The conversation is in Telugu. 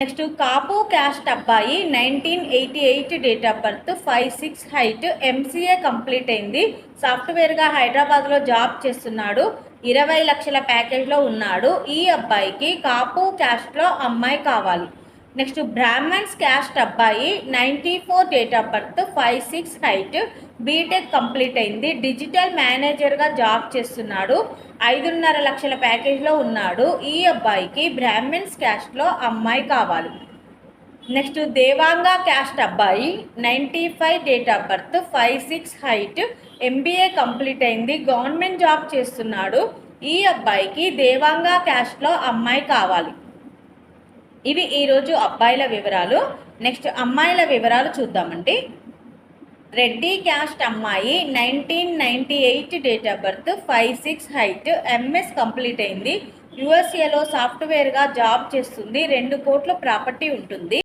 నెక్స్ట్ కాపు క్యాస్ట్ అబ్బాయి nineteen eighty eight date of birth five six height MCA complete అయింది. సాఫ్ట్వేర్గా హైదరాబాద్లో జాబ్ చేస్తున్నాడు. ఇరవై లక్షల ప్యాకేజ్లో ఉన్నాడు. ఈ అబ్బాయికి కాపు క్యాస్ట్లో అమ్మాయి కావాలి. నెక్స్ట్ బ్రాహ్మణ్స్ క్యాస్ట్ అబ్బాయి ninety four date of birth five six height BTech complete అయింది. డిజిటల్ మేనేజర్గా జాబ్ చేస్తున్నాడు. ఐదున్నర లక్షల ప్యాకేజ్లో ఉన్నాడు. ఈ అబ్బాయికి బ్రాహ్మిన్స్ క్యాస్ట్లో అమ్మాయి కావాలి. నెక్స్ట్ దేవాంగ క్యాస్ట్ అబ్బాయి ninety five date of birth five six height MBA complete అయింది. గవర్నమెంట్ జాబ్ చేస్తున్నాడు. ఈ అబ్బాయికి దేవాంగ క్యాస్ట్లో అమ్మాయి కావాలి. ఇవి ఈరోజు అబ్బాయిల వివరాలు. నెక్స్ట్ అమ్మాయిల వివరాలు చూద్దామండి. రెడ్డి క్యాస్ట్ అమ్మాయి nineteen ninety eight date of birth five six height MS complete అయింది. యుఎస్ఏలో సాఫ్ట్వేర్గా జాబ్ చేస్తుంది. రెండు కోట్ల ప్రాపర్టీ ఉంటుంది.